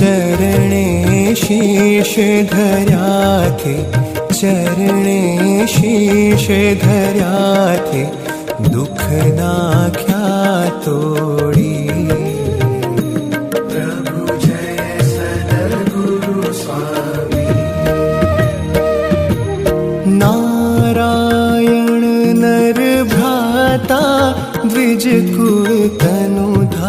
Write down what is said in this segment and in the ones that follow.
चरणे शीश धर्याके चरणे शीश धर्याके दुःख नाख्या तोडी प्रभु जय सदर गुरु स्वामी नारायण नर भता विज कु तनुधा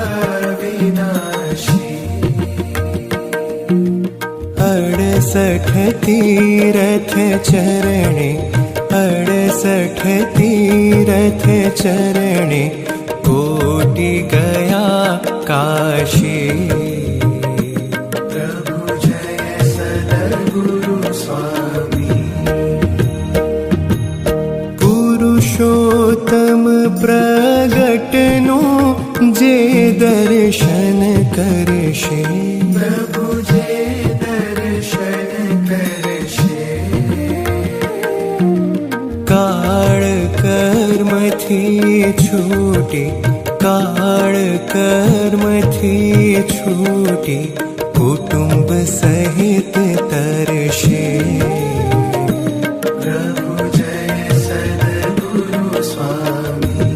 तीरथ चरणे अडसठ तीरथ चरणे कोटि गया काशी स्वाग पुरुषोत्तम प्रगनो जे दर्शन कर्षी कर्मથી છૂટી કાળ કર્મથી છૂટી કુટુંબ સહિત તરશે પ્રભુ જય સદગુરુ સ્વામી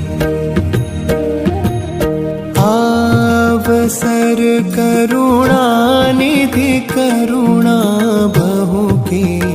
આવસર કરુણાનિધિ કરુણા બહુ કી